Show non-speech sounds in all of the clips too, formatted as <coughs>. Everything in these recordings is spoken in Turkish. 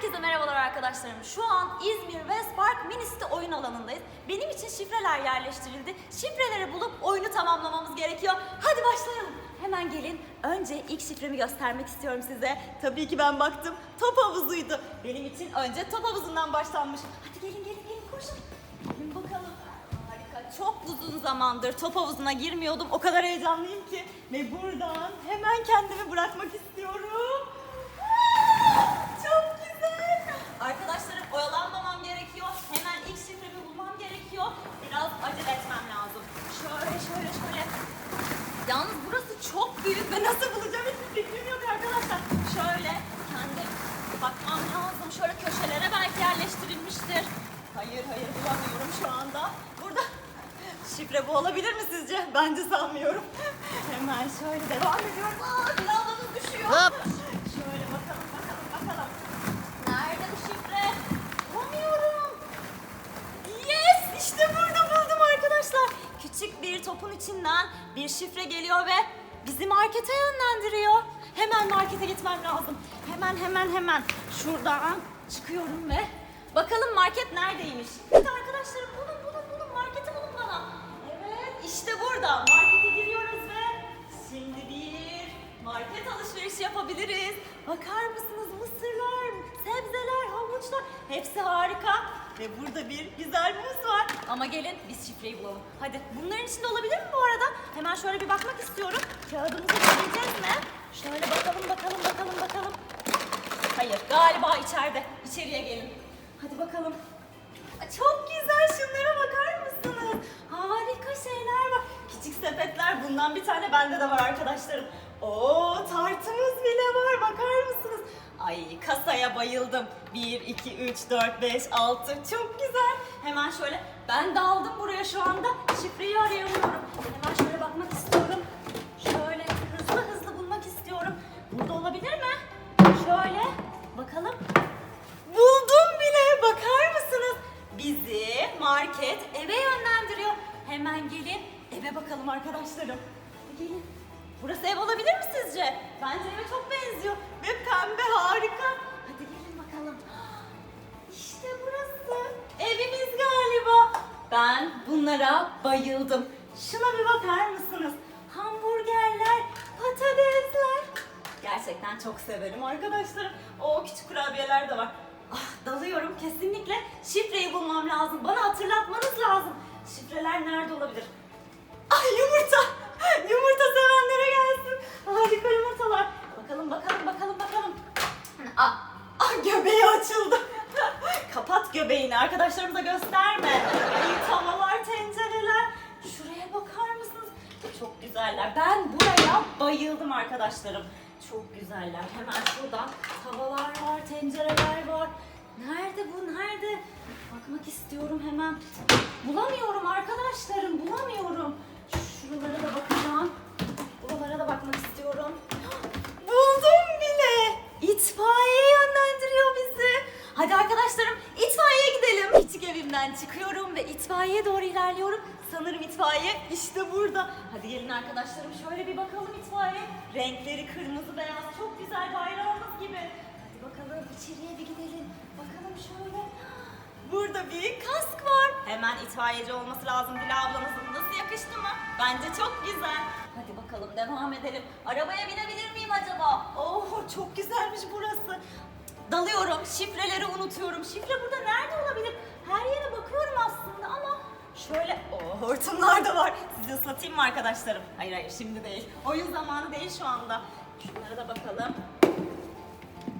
Herkese merhabalar arkadaşlarım. Şu an İzmir West Park Mini City oyun alanındayız. Benim için şifreler yerleştirildi. Şifreleri bulup oyunu tamamlamamız gerekiyor. Hadi başlayalım. Hemen gelin. Önce ilk şifremi göstermek istiyorum size. Tabii ki ben baktım. Top havuzuydu. Benim için önce top havuzundan başlanmış. Hadi gelin gelin gelin koşun. Gelin bakalım. Harika. Çok uzun zamandır top havuzuna girmiyordum. O kadar heyecanlıyım ki. Ve buradan hemen kendimi bırakmak istiyorum. Çok güzel. Arkadaşlarım oyalanmamam gerekiyor. Hemen ilk şifremi bulmam gerekiyor. Biraz acele etmem lazım. Şöyle şöyle şöyle. Yalnız büyük ve nasıl bulacağım hiçbir fikrim yok arkadaşlar. Şöyle kendi bakmam lazım. Şöyle köşelere belki yerleştirilmiştir. Hayır hayır bulamıyorum şu anda. Burada şifre bu olabilir mi sizce? Bence sanmıyorum. Hemen şöyle devam ediyorum. Aa, silahlarımız düşüyor. Hop. Şöyle bakalım bakalım bakalım. Nerede bu şifre? Bulamıyorum. Yes! İşte burada buldum arkadaşlar. Küçük bir topun içinden bir şifre geliyor ve bizi markete yönlendiriyor. Hemen markete gitmem lazım. Hemen hemen hemen şuradan çıkıyorum ve bakalım market neredeymiş. Hadi arkadaşlarım bulun bulun bulun marketi bulun bana. Evet işte burada. Markete giriyoruz ve şimdi bir market alışverişi yapabiliriz. Bakar mısınız Ve burada bir güzel muz var. Ama gelin biz şifreyi bulalım. Hadi bunların içinde olabilir mi bu arada? Hemen şöyle bir bakmak istiyorum. Kağıdımızı göreceğiz mi? Şöyle bakalım bakalım bakalım bakalım. Hayır galiba içeride. İçeriye gelin. Hadi bakalım. Çok güzel şunlara bakar mısınız? Harika şeyler var. Küçük sepetler bundan bir tane bende de var arkadaşlarım. Oo tartımız bile var bakar mısınız? Ay kasaya bayıldım. 1, 2, 3, 4, 5, 6 çok güzel. Hemen şöyle ben daldım buraya şu anda. Şifreyi arayamıyorum. Hemen şöyle bakmak istiyorum. Şöyle hızlı hızlı bulmak istiyorum. Burada olabilir mi? Şöyle bakalım. Buldum bile. Bakar mısınız? Bizi market eve yönlendiriyor. Hemen gelin eve bakalım arkadaşlarım. Gelin. Burası ev olabilir mi sizce? Bence eve çok benziyor. Ve pembe harika. Hadi gelin bakalım. <gasps> İşte burası. Evimiz galiba. Ben bunlara bayıldım. Şuna bir bakar mısınız? Hamburgerler, patatesler. Gerçekten çok severim arkadaşlarım. O küçük kurabiyeler de var. Ah, dalıyorum kesinlikle. Şifreyi bulmam lazım. Bana hatırlatmanız lazım. Şifreler nerede olabilir? Ay yumurta! Yumurta sevenlere gelsin. Harika yumurtalar. Bakalım bakalım bakalım bakalım. Ah, ah göbeği açıldı. <laughs> Kapat göbeğini arkadaşlarımıza gösterme. Tavalar, tencereler. Şuraya bakar mısınız? Çok güzeller. Ben buraya bayıldım arkadaşlarım. Çok güzeller. Hemen şuradan tavalar var, tencereler var. Nerede bu? Nerede? Bakmak istiyorum hemen. Bulamıyorum arkadaşlarım. Bulamıyorum. Şuralara da bakacağım. Buralara da bakmak istiyorum. İtfaiye yönlendiriyor bizi. Hadi arkadaşlarım itfaiyeye gidelim. Küçük evimden çıkıyorum ve itfaiyeye doğru ilerliyorum. Sanırım itfaiye işte burada. Hadi gelin arkadaşlarım şöyle bir bakalım itfaiye. Renkleri kırmızı beyaz çok güzel bayrağımız gibi. Hadi bakalım içeriye bir gidelim. Bakalım şöyle. Burada bir kask var. Hemen itfaiyeci olması lazım Dila ablamızın. Nasıl yakıştı mı? Bence çok güzel. Hadi bakalım devam edelim. Arabaya binebilir miyim acaba? Oh. Dalıyorum. Şifreleri unutuyorum. Şifre burada nerede olabilir? Her yere bakıyorum aslında ama şöyle oh, hortumlar da var. Sizi ıslatayım mı arkadaşlarım? Hayır hayır şimdi değil. Oyun zamanı değil şu anda. Şunlara da bakalım.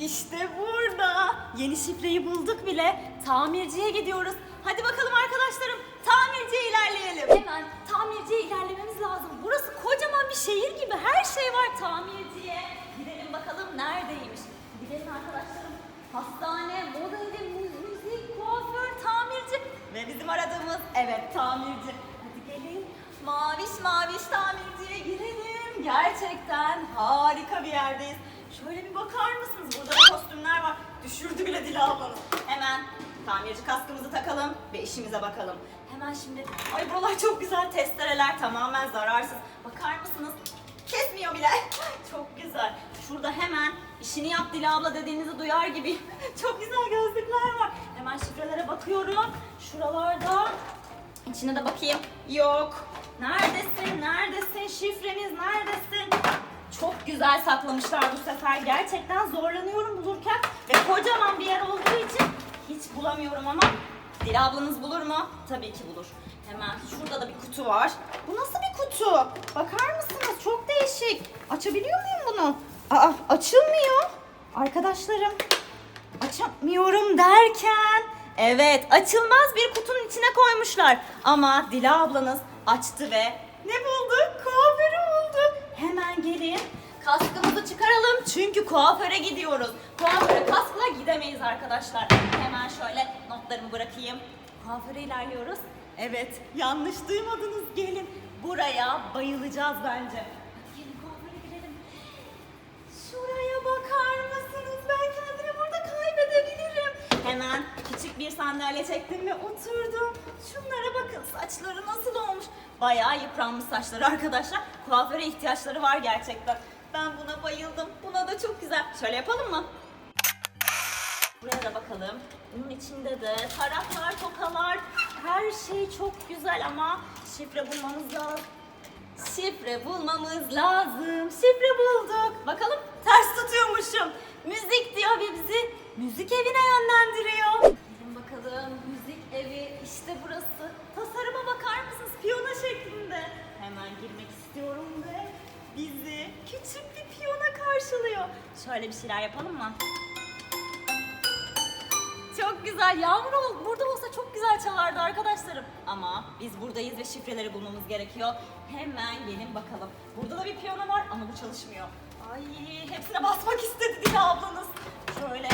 İşte burada. Yeni şifreyi bulduk bile. Tamirciye gidiyoruz. Hadi bakalım arkadaşlarım. Tamirciye ilerleyelim. Hemen tamirciye ilerlememiz lazım. Burası kocaman bir şehir gibi. Her şey var tamirciye. Gidelim bakalım neredeymiş. Gidelim arkadaşlarım. Hastane, moda evi, mü- müzik, kuaför, tamirci. Ve bizim aradığımız evet tamirci. Hadi gelin. Maviş maviş tamirciye girelim. Gerçekten harika bir yerdeyiz. Şöyle bir bakar mısınız? Burada da kostümler var. Düşürdü bile Dila ablanız. Hemen tamirci kaskımızı takalım ve işimize bakalım. Hemen şimdi, ay buralar çok güzel testereler tamamen zararsız. Bakar mısınız? Kesmiyor bile. <laughs> Çok güzel. İşini yap Dila abla dediğinizi duyar gibi. <laughs> Çok güzel gözlükler var. Hemen şifrelere bakıyorum. Şuralarda. İçine de bakayım. Yok. Neredesin? Neredesin? Şifremiz neredesin? Çok güzel saklamışlar bu sefer. Gerçekten zorlanıyorum bulurken. Ve kocaman bir yer olduğu için hiç bulamıyorum ama Dila ablanız bulur mu? Tabii ki bulur. Hemen şurada da bir kutu var. Bu nasıl bir kutu? Bakar mısınız? Çok değişik. Açabiliyor muyum bunu? Aa açılmıyor. Arkadaşlarım açamıyorum derken evet açılmaz bir kutunun içine koymuşlar. Ama Dila ablanız açtı ve ne buldu? Kuaförü buldu. Hemen gelin kaskımızı çıkaralım çünkü kuaföre gidiyoruz. Kuaföre kaskla gidemeyiz arkadaşlar. Hemen şöyle notlarımı bırakayım. Kuaföre ilerliyoruz. Evet yanlış duymadınız gelin. Buraya bayılacağız bence. Sandalye çektim ve oturdum. Şunlara bakın saçları nasıl olmuş. Bayağı yıpranmış saçları arkadaşlar. Kuaföre ihtiyaçları var gerçekten. Ben buna bayıldım. Buna da çok güzel. Şöyle yapalım mı? Buraya da bakalım. Bunun içinde de taraklar, tokalar, her şey çok güzel ama şifre bulmamız lazım. Şifre bulmamız lazım. Şifre bulduk. Bakalım ters tutuyormuşum. Müzik diyor ve bizi müzik evine yönlendiriyor. Bakalım müzik evi işte burası. Tasarıma bakar mısınız? Piyano şeklinde. Hemen girmek istiyorum ve bizi küçük bir piyona karşılıyor. Şöyle bir şeyler yapalım mı? Çok güzel. Yağmur ol, burada olsa çok güzel çalardı arkadaşlarım. Ama biz buradayız ve şifreleri bulmamız gerekiyor. Hemen gelin bakalım. Burada da bir piyano var ama bu çalışmıyor. Ay hepsine basmak istedi Dila ablanız. Şöyle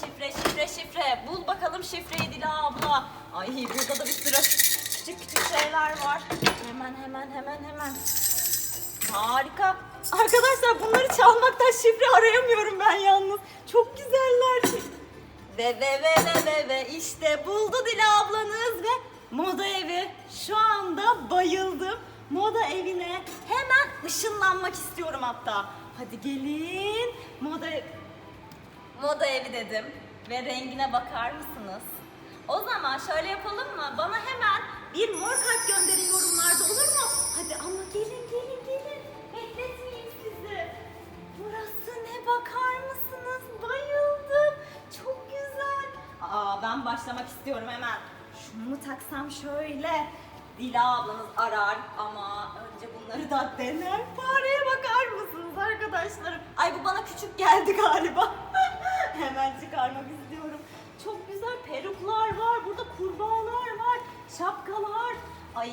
şifre şifre şifre. Bul bakalım şifreyi Dila abla. Ay burada da bir sürü küçük küçük şeyler var. Hemen hemen hemen hemen. Harika. Arkadaşlar bunları çalmaktan şifre arayamıyorum ben yalnız. Çok güzeller. Ve ve ve ve ve ve işte buldu Dila ablanız ve moda evi. Şu anda bayıldım. Moda evine hemen ışınlanmak istiyorum hatta. Hadi gelin. Moda Moda evi dedim ve rengine bakar mısınız? O zaman şöyle yapalım mı? Bana hemen bir mor kalp gönderin yorumlarda olur mu? Hadi ama gelin gelin gelin. Bekletmeyeyim sizi. Burası ne bakar mısınız? Bayıldım. Çok güzel. Aa ben başlamak istiyorum hemen. Şunu mu taksam şöyle? Dila ablanız arar ama önce bunları da dener. Fareye bakar mısınız arkadaşlarım? Ay bu bana küçük geldi galiba. <laughs> Hemen çıkarmak istiyorum. Çok güzel peruklar var. Burada kurbağalar var. Şapkalar. Ay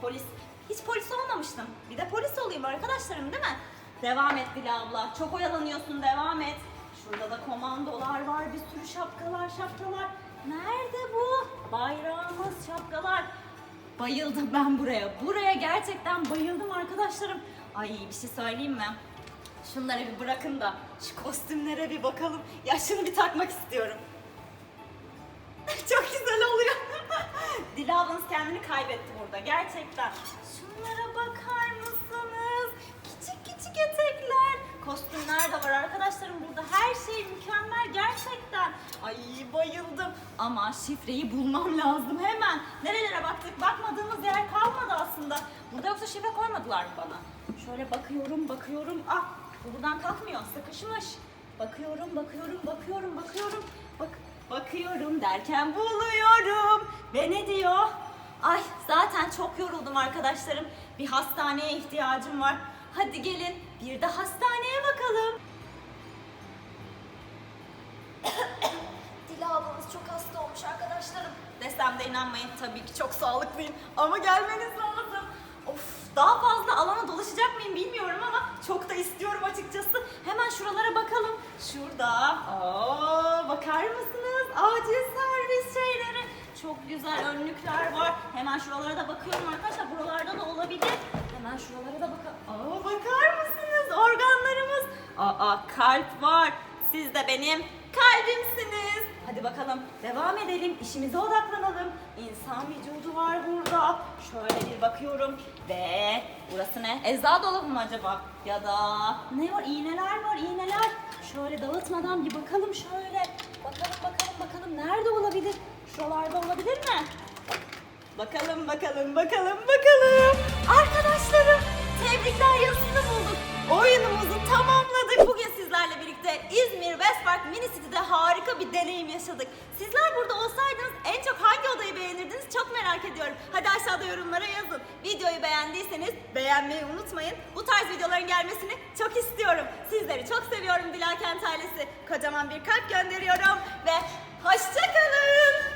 polis. Hiç polis olmamıştım. Bir de polis olayım arkadaşlarım değil mi? Devam et Dila abla. Çok oyalanıyorsun devam et. Şurada da komandolar var. Bir sürü şapkalar şapkalar. Nerede bu? Bayrağımız şapkalar. Bayıldım ben buraya. Buraya gerçekten bayıldım arkadaşlarım. Ay bir şey söyleyeyim mi? Şunları bir bırakın da şu kostümlere bir bakalım. Ya şunu bir takmak istiyorum. <laughs> Çok güzel oluyor. <laughs> Dila ablanız kendini kaybetti burada gerçekten. Şunlara bakar mısınız? Küçük küçük etekler. Kostümler de var arkadaşlarım burada. Her şey mükemmel gerçekten. Ay bayıldım. Ama şifreyi bulmam lazım hemen. Nerelere baktık? Bakmadığımız yer kalmadı aslında. Burada yoksa şifre koymadılar mı bana? Şöyle bakıyorum, bakıyorum. Ah, buradan kalkmıyor. Sıkışmış. Bakıyorum, bakıyorum, bakıyorum, bakıyorum. Bak, bakıyorum derken buluyorum. Ve ne diyor? Ay zaten çok yoruldum arkadaşlarım. Bir hastaneye ihtiyacım var. Hadi gelin bir de hastaneye bakalım. <coughs> Dila ablamız çok hasta olmuş arkadaşlarım. Desem de inanmayın tabii ki çok sağlıklıyım ama gelmeniz lazım. Daha fazla alana dolaşacak mıyım bilmiyorum ama çok da istiyorum açıkçası. Hemen şuralara bakalım. Şurada. Aa, bakar mısınız? Acil servis şeyleri. Çok güzel önlükler var. Hemen şuralara da bakıyorum arkadaşlar. Buralarda da olabilir. Hemen şuralara da bakalım. Aa, bakar mısınız? Organlarımız. Aa, kalp var. Siz de benim kalbimsiniz. Hadi bakalım devam edelim. İşimize odaklanalım. İnsan vücudu var burada. Şöyle bir bakıyorum. Ve burası ne? Eczacı dolabı mı acaba? Ya da ne var? İğneler var, iğneler. Şöyle dağıtmadan bir bakalım şöyle. Bakalım bakalım bakalım. Nerede olabilir? Şuralarda olabilir mi? Bakalım bakalım bakalım bakalım. Arkadaşlarım tebrikler yazısını bulduk. Oyunumuzu tamamladık. Bugün sizlerle birlikte İzmir Mini City'de harika bir deneyim yaşadık. Sizler burada olsaydınız en çok hangi odayı beğenirdiniz çok merak ediyorum. Hadi aşağıda yorumlara yazın. Videoyu beğendiyseniz beğenmeyi unutmayın. Bu tarz videoların gelmesini çok istiyorum. Sizleri çok seviyorum Dilakent ailesi. Kocaman bir kalp gönderiyorum ve hoşçakalın.